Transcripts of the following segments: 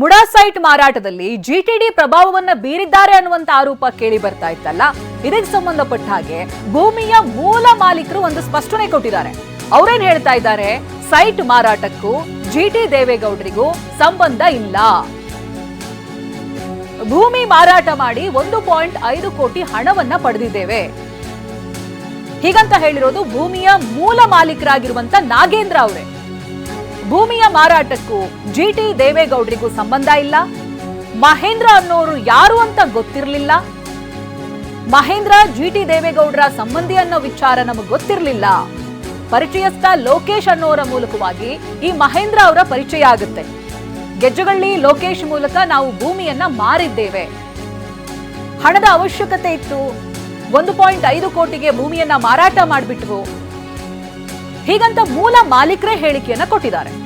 MUDA site ಮಾರಾಟದಲ್ಲಿ ಜಿಟಿಡಿ ಪ್ರಭಾವವನ್ನ ಬೀರಿದ್ದಾರೆ ಅನ್ನುವಂತ ಆರೋಪ ಕೇಳಿ ಬರ್ತಾ ಇತ್ತಲ್ಲ? ಇದಕ್ಕೆ ಸಂಬಂಧಪಟ್ಟ ಹಾಗೆ ಭೂಮಿಯ ಮೂಲ ಮಾಲೀಕರು ಒಂದು ಸ್ಪಷ್ಟನೆ ಕೊಟ್ಟಿದ್ದಾರೆ. ಅವ್ರೇನ್ ಹೇಳ್ತಾ ಇದ್ದಾರೆ? ಸೈಟ್ ಮಾರಾಟಕ್ಕೂ ಜಿಟಿ ದೇವೇಗೌಡರಿಗೂ ಸಂಬಂಧ ಇಲ್ಲ. ಭೂಮಿ ಮಾರಾಟ ಮಾಡಿ ಒಂದು ಪಾಯಿಂಟ್ ಐದು ಕೋಟಿ ಹಣವನ್ನ ಪಡೆದಿದ್ದೇವೆ. ಹೀಗಂತ ಹೇಳಿರೋದು ಭೂಮಿಯ ಮೂಲ ಮಾಲೀಕರಾಗಿರುವಂತ ನಾಗೇಂದ್ರ ಅವರೇ. ಭೂಮಿಯ ಮಾರಾಟಕ್ಕೂ ಜಿಟಿ ದೇವೇಗೌಡರಿಗೂ ಸಂಬಂಧ ಇಲ್ಲ. ಮಹೇಂದ್ರ ಅನ್ನೋರು ಯಾರು ಅಂತ ಗೊತ್ತಿರಲಿಲ್ಲ. ಮಹೇಂದ್ರ ಜಿಟಿ ದೇವೇಗೌಡರ ಸಂಬಂಧಿ ಅನ್ನೋ ವಿಚಾರ ನಮಗೆ ಗೊತ್ತಿರಲಿಲ್ಲ. ಪರಿಚಯಸ್ಥ ಲೋಕೇಶ್ ಅನ್ನೋರ ಮೂಲಕವಾಗಿ ಈ ಮಹೇಂದ್ರ ಅವರ ಪರಿಚಯ ಆಗುತ್ತೆ. ಗೆಜ್ಜಗಳ್ಳಿ, ಲೋಕೇಶ್ ಮೂಲಕ ನಾವು ಭೂಮಿಯನ್ನ ಮಾರಿದ್ದೇವೆ. ಹಣದ ಅವಶ್ಯಕತೆ ಇತ್ತು. ಒಂದು ಪಾಯಿಂಟ್ ಐದು ಕೋಟಿಗೆ ಭೂಮಿಯನ್ನ ಮಾರಾಟ ಮಾಡಿಬಿಟ್ವು. ಹೀಗಂತ ಮೂಲ ಮಾಲೀಕರೇ ಹೇಳಿಕೆಯನ್ನ ಕೊಟ್ಟಿದ್ದಾರೆ.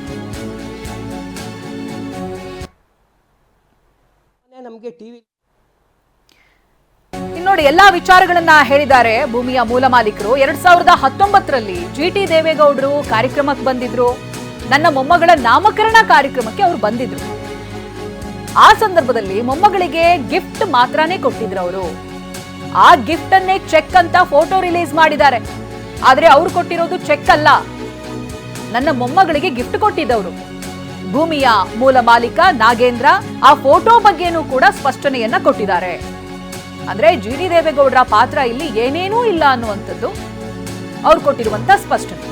ನಮಗೆ ಟಿವಿ ನೋಡಿ, ಎಲ್ಲಾ ವಿಚಾರಗಳನ್ನ ಹೇಳಿದ್ದಾರೆ ಭೂಮಿಯ ಮೂಲ ಮಾಲೀಕರು. ಎರಡ್ ಸಾವಿರದ ಹತ್ತೊಂಬತ್ತರಲ್ಲಿ ಜಿ ಟಿ ದೇವೇಗೌಡರು ಕಾರ್ಯಕ್ರಮಕ್ಕೆ ಬಂದಿದ್ರು. ನನ್ನ ಮೊಮ್ಮಗಳ ನಾಮಕರಣ ಕಾರ್ಯಕ್ರಮಕ್ಕೆ ಅವರು ಬಂದಿದ್ರು. ಆ ಸಂದರ್ಭದಲ್ಲಿ ಮೊಮ್ಮಗಳಿಗೆ ಗಿಫ್ಟ್ ಮಾತ್ರನೇ ಕೊಟ್ಟಿದ್ರು ಅವರು. ಆ ಗಿಫ್ಟ್ ಅನ್ನೇ ಚೆಕ್ ಅಂತ ಫೋಟೋ ರಿಲೀಸ್ ಮಾಡಿದ್ದಾರೆ. ಆದ್ರೆ ಅವ್ರು ಕೊಟ್ಟಿರೋದು ಚೆಕ್ ಅಲ್ಲ. ನನ್ನ ಮೊಮ್ಮಗಳಿಗೆ ಗಿಫ್ಟ್ ಕೊಟ್ಟಿದ್ದವರು. ಭೂಮಿಯ ಮೂಲ ಮಾಲೀಕ ನಾಗೇಂದ್ರ ಆ ಫೋಟೋ ಬಗ್ಗೆನೂ ಕೂಡ ಸ್ಪಷ್ಟನೆಯನ್ನ ಕೊಟ್ಟಿದ್ದಾರೆ. ಅಂದ್ರೆ ಜಿ ಡಿ ದೇವೇಗೌಡರ ಪಾತ್ರ ಇಲ್ಲಿ ಏನೇನೂ ಇಲ್ಲ ಅನ್ನುವಂಥದ್ದು ಅವ್ರು ಕೊಟ್ಟಿರುವಂತ ಸ್ಪಷ್ಟನೆ.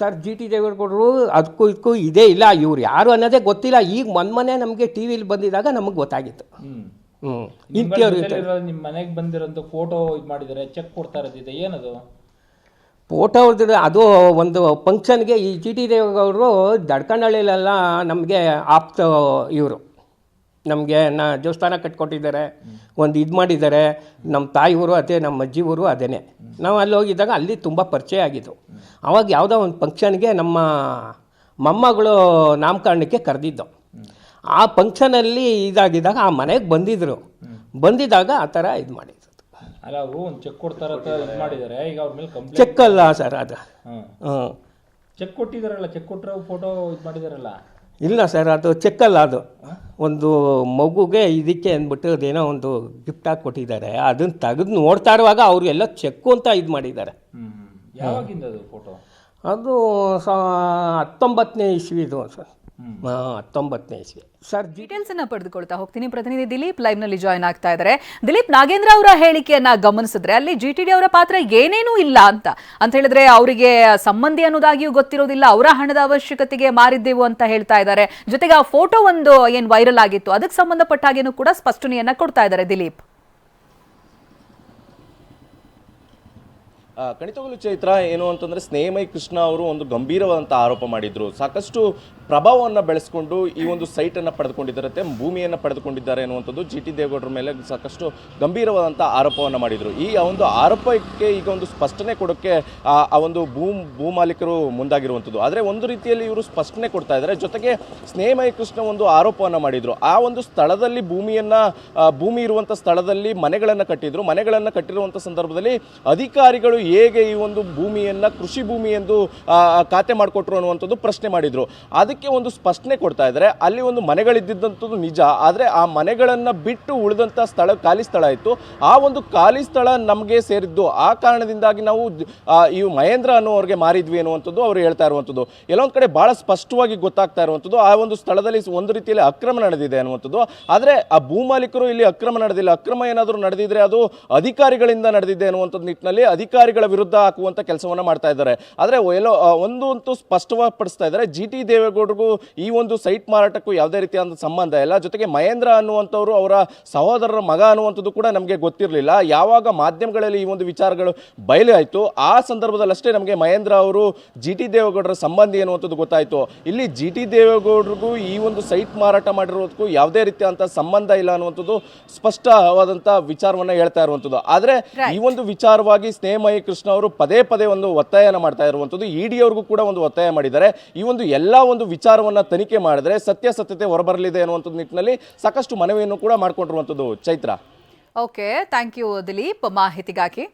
ಸರ್ ಜಿ ಟಿ ದೇವೇಗೌಡರು ಅದಕ್ಕೂ ಇದಕ್ಕೂ ಇದೇ ಇಲ್ಲ ಇವ್ರು ಯಾರು ಅನ್ನೋದೇ ಗೊತ್ತಿಲ್ಲ. ಈಗ ಮೊನ್ನೆ ನಮಗೆ ಟಿ ವಿಲಿ ಬಂದಿದಾಗ ನಮಗೆ ಗೊತ್ತಾಗಿತ್ತು. ಹ್ಞೂ ಹ್ಮ್ ನಿಮ್ಮ ಮನೆಗೆ ಬಂದಿರೋ ಫೋಟೋ ಇದು ಮಾಡಿದ್ದಾರೆ ಚೆಕ್ ಕೊಡ್ತಾ ಇರೋದಿದೆ ಏನದು? ಫೋಟೋ ಅದು ಒಂದು ಫಂಕ್ಷನ್ಗೆ ಈ ಜಿ ಟಿ ದೇವೇಗೌಡರು ದಡ್ಕಂಡಳ್ಳಿಲೆಲ್ಲ ನಮಗೆ ಆಪ್ತ ಇವರು. ನಮಗೆ ನಾ ದೇವಸ್ಥಾನ ಕಟ್ಕೊಟ್ಟಿದ್ದಾರೆ, ಒಂದು ಇದು ಮಾಡಿದ್ದಾರೆ ನಮ್ಮ ತಾಯಿ ಅದೇ ನಮ್ಮ ಅಜ್ಜಿ ಊರು ಅದೇನೆ. ನಾವು ಅಲ್ಲಿ ಹೋಗಿದ್ದಾಗ ಅಲ್ಲಿ ತುಂಬ ಪರಿಚಯ ಆಗಿದ್ದು. ಅವಾಗ ಯಾವುದೋ ಒಂದು ಫಂಕ್ಷನ್ಗೆ ನಮ್ಮ ಮೊಮ್ಮಗಳು ನಾಮಕರಣಕ್ಕೆ ಕರೆದಿದ್ದು. ಆ ಫಂಕ್ಷನಲ್ಲಿ ಇದಾಗಿದ್ದಾಗ ಆ ಮನೆಗೆ ಬಂದಿದ್ದರು ಬಂದಿದ್ದಾಗ ಆ ಥರ ಇದು ಮಾಡಿದ್ದು ಅಲ್ಲ ಅವರು ಒಂದು ಚೆಕ್ ಕೊಡ್ತಾರೆ ಇದು ಮಾಡಿದ್ದಾರೆ ಈಗ ಅವ್ರ ಮೇಲೆ ಕಂಪ್ಲೇಂಟ್ ಚೆಕ್ ಅಲ್ಲ ಸರ್ ಅದು. ಹಾಂ. ಹ್ಞೂ ಚೆಕ್ ಕೊಟ್ಟಿದ್ದಾರಲ್ಲ ಚೆಕ್ ಕೊಟ್ಟರೆ ಫೋಟೋ ಇದು ಮಾಡಿದಾರಲ್ಲ. ಇಲ್ಲ ಸರ್ ಅದು ಚೆಕ್ ಅಲ್ಲ ಅದು. ಒಂದು ಮಗುಗೆ ಇದಕ್ಕೆ ಅಂದ್ಬಿಟ್ಟು ಅದೇನೋ ಒಂದು ಗಿಫ್ಟ್ ಹಾಕಿ ಕೊಟ್ಟಿದ್ದಾರೆ. ಅದನ್ನು ತೆಗೆದು ನೋಡ್ತಾ ಇರುವಾಗ ಅವರು ಎಲ್ಲ ಚೆಕ್ಕು ಅಂತ ಇದು ಮಾಡಿದ್ದಾರೆ. ಯಾವಾಗಿಂದ ಅದು ಫೋಟೋ ಅದು ಸ ಹತ್ತೊಂಬತ್ತನೇ ಇಸ್ವಿದು ಸರ್. ಹತ್ತೊಂಬತ್ತನೇ ಇಸ್ವಿ. ಸರ್ ಡೀಟೇಲ್ಸ್ ಅನ್ನ ಪಡೆದುಕೊಳ್ತಾ ಹೋಗ್ತೀನಿ. ಪ್ರತಿನಿಧಿ ದಿಲೀಪ್ ಲೈವ್ನಲ್ಲಿ ಜಾಯ್ನ್ ಆಗ್ತಾ ಇದ್ದಾರೆ. ದಿಲೀಪ್ ನಾಗೇಂದ್ರ ಅವರ ಹೇಳಿಕೆಯನ್ನ ಗಮನಿಸಿದ್ರೆ ಅಲ್ಲಿ ಜಿ ಟಿ ಡಿ ಅವರ ಪಾತ್ರ ಏನೇನೂ ಇಲ್ಲ ಅಂತ. ಅಂತ ಹೇಳಿದ್ರೆ ಅವರಿಗೆ ಸಂಬಂಧಿ ಅನ್ನೋದಾಗಿಯೂ ಗೊತ್ತಿರೋದಿಲ್ಲ. ಅವರ ಹಣದ ಅವಶ್ಯಕತೆಗೆ ಮಾರಿದ್ದೆವು ಅಂತ ಹೇಳ್ತಾ ಇದ್ದಾರೆ. ಜೊತೆಗೆ ಆ ಫೋಟೋ ಒಂದು ಏನ್ ವೈರಲ್ ಆಗಿತ್ತು ಅದಕ್ಕೆ ಸಂಬಂಧಪಟ್ಟ ಹಾಗೇನು ಕೂಡ ಸ್ಪಷ್ಟನೆಯನ್ನ ಕೊಡ್ತಾ ಇದ್ದಾರೆ ದಿಲೀಪ್. ಆ, ಕಣಿತಗೊಳ್ಳು ಚೈತ್ರ ಏನು ಅಂತಂದ್ರೆ ಸ್ನೇಹಮಯ ಕೃಷ್ಣ ಅವರು ಒಂದು ಗಂಭೀರವಾದಂಥ ಆರೋಪ ಮಾಡಿದ್ರು. ಸಾಕಷ್ಟು ಪ್ರಭಾವವನ್ನು ಬೆಳೆಸ್ಕೊಂಡು ಈ ಒಂದು ಸೈಟನ್ನು ಪಡೆದುಕೊಂಡಿದ್ದಾರೆ ಭೂಮಿಯನ್ನು ಪಡೆದುಕೊಂಡಿದ್ದಾರೆ ಅನ್ನುವಂಥದ್ದು ಜಿ ಟಿ ದೇವೇಗೌಡರ ಮೇಲೆ ಸಾಕಷ್ಟು ಗಂಭೀರವಾದಂಥ ಆರೋಪವನ್ನು ಮಾಡಿದರು. ಈ ಒಂದು ಆರೋಪಕ್ಕೆ ಈಗ ಒಂದು ಸ್ಪಷ್ಟನೆ ಕೊಡೋಕ್ಕೆ ಆ ಒಂದು ಭೂ ಭೂ ಮಾಲೀಕರು ಮುಂದಾಗಿರುವಂಥದ್ದು. ಆದರೆ ಒಂದು ರೀತಿಯಲ್ಲಿ ಇವರು ಸ್ಪಷ್ಟನೆ ಕೊಡ್ತಾ ಇದ್ದಾರೆ ಜೊತೆಗೆ ಸ್ನೇಹಮಯ ಕೃಷ್ಣ ಒಂದು ಆರೋಪವನ್ನು ಮಾಡಿದರು. ಆ ಒಂದು ಸ್ಥಳದಲ್ಲಿ ಭೂಮಿಯನ್ನು ಭೂಮಿ ಇರುವಂಥ ಸ್ಥಳದಲ್ಲಿ ಮನೆಗಳನ್ನು ಕಟ್ಟಿದ್ರು. ಮನೆಗಳನ್ನು ಕಟ್ಟಿರುವಂಥ ಸಂದರ್ಭದಲ್ಲಿ ಅಧಿಕಾರಿಗಳು ಹೇಗೆ ಈ ಒಂದು ಭೂಮಿಯನ್ನು ಕೃಷಿ ಭೂಮಿ ಎಂದು ಖಾತೆ ಮಾಡಿಕೊಟ್ರು ಅನ್ನುವಂಥದ್ದು ಪ್ರಶ್ನೆ ಮಾಡಿದರು. ಅದಕ್ಕೆ ಒಂದು ಸ್ಪಷ್ಟನೆ ಕೊಡ್ತಾ ಇದ್ದಾರೆ. ಅಲ್ಲಿ ಒಂದು ಮನೆಗಳಿದ್ದಂಥದ್ದು ನಿಜ. ಆದರೆ ಆ ಮನೆಗಳನ್ನು ಬಿಟ್ಟು ಉಳಿದಂಥ ಸ್ಥಳ, ಖಾಲಿ ಸ್ಥಳ ಇತ್ತು. ಆ ಒಂದು ಖಾಲಿ ಸ್ಥಳ ನಮಗೆ ಸೇರಿದ್ದು. ಆ ಕಾರಣದಿಂದಾಗಿ ನಾವು ಈ ಮಹೇಂದ್ರ ಅನ್ನುವರಿಗೆ ಮಾರಿದ್ವಿ ಅನ್ನುವಂಥದ್ದು ಅವರು ಹೇಳ್ತಾ ಇರುವಂಥದ್ದು. ಎಲ್ಲೊಂದು ಕಡೆ ಭಾಳ ಸ್ಪಷ್ಟವಾಗಿ ಗೊತ್ತಾಗ್ತಾ ಇರುವಂಥದ್ದು. ಆ ಒಂದು ಸ್ಥಳದಲ್ಲಿ ಒಂದು ರೀತಿಯಲ್ಲಿ ಅಕ್ರಮ ನಡೆದಿದೆ ಅನ್ನುವಂಥದ್ದು. ಆದರೆ ಆ ಭೂಮಾಲೀಕರು ಇಲ್ಲಿ ಅಕ್ರಮ ನಡೆದಿಲ್ಲ. ಅಕ್ರಮ ಏನಾದರೂ ನಡೆದಿದ್ರೆ ಅದು ಅಧಿಕಾರಿಗಳಿಂದ ನಡೆದಿದೆ ಅನ್ನುವಂಥದ್ದು ನಿಟ್ಟಿನಲ್ಲಿ ಅಧಿಕಾರಿಗಳ ವಿರುದ್ಧ ಹಾಕುವಂಥ ಕೆಲಸವನ್ನು ಮಾಡ್ತಾ ಇದ್ದಾರೆ. ಆದರೆ ಎಲ್ಲೋ ಒಂದು ಅಂತೂ ಸ್ಪಷ್ಟವಾಗಿ ಪಡಿಸ್ತಾ ಇದ್ದಾರೆ. ಜಿ ಟಿ ದೇವೇಗೌಡರಿಗೂ ಈ ಒಂದು ಸೈಟ್ ಮಾರಾಟಕ್ಕೂ ಯಾವುದೇ ರೀತಿಯಾದ ಸಂಬಂಧ ಇಲ್ಲ. ಜೊತೆಗೆ ಮಹೇಂದ್ರ ಅನ್ನುವಂಥವ್ರು ಅವರ ಸಹೋದರರ ಮಗ ಅನ್ನುವಂಥದ್ದು ಕೂಡ ನಮಗೆ ಗೊತ್ತಿರಲಿಲ್ಲ. ಯಾವಾಗ ಮಾಧ್ಯಮಗಳಲ್ಲಿ ಈ ಒಂದು ವಿಚಾರಗಳು ಬಯಲು ಆಯಿತು ಆ ಸಂದರ್ಭದಲ್ಲಷ್ಟೇ ನಮಗೆ ಮಹೇಂದ್ರ ಅವರು ಜಿ ಟಿ ದೇವೇಗೌಡರ ಸಂಬಂಧಿ ಅನ್ನುವಂಥದ್ದು ಗೊತ್ತಾಯಿತು. ಇಲ್ಲಿ ಜಿ ಟಿ ದೇವೇಗೌಡರಿಗೂ ಈ ಒಂದು ಸೈಟ್ ಮಾರಾಟ ಮಾಡಿರೋದಕ್ಕೂ ಯಾವುದೇ ರೀತಿಯಾದಂಥ ಸಂಬಂಧ ಇಲ್ಲ ಅನ್ನುವಂಥದ್ದು ಸ್ಪಷ್ಟವಾದಂಥ ವಿಚಾರವನ್ನು ಹೇಳ್ತಾ ಇರುವಂಥದ್ದು. ಆದರೆ ಈ ಒಂದು ವಿಚಾರವಾಗಿ ಸ್ನೇಹಮಯಿ ಕೃಷ್ಣ ಅವರು ಪದೇ ಪದೇ ಒಂದು ಒತ್ತಾಯನ ಮಾಡ್ತಾ ಇರುವಂಥದ್ದು. ಡಿ ಅವ್ರಿಗೂ ಕೂಡ ಒಂದು ಒತ್ತಾಯ ಮಾಡಿದ್ದಾರೆ. ಈ ಒಂದು ಎಲ್ಲ ಒಂದು ವಿಚಾರವನ್ನ ತನಿಖೆ ಮಾಡಿದ್ರೆ ಸತ್ಯಾಸತ್ಯತೆ ಹೊರಬರಲಿದೆ ಅನ್ನುವಂಥದ್ದು ನಿಟ್ಟಿನಲ್ಲಿ ಸಾಕಷ್ಟು ಮನವಿಯನ್ನು ಕೂಡ ಮಾಡಿಕೊಂಡಿರುವಂಥದ್ದು Chaitra. Okay thank you Dileep ಮಾಹಿತಿಗಾಗಿ.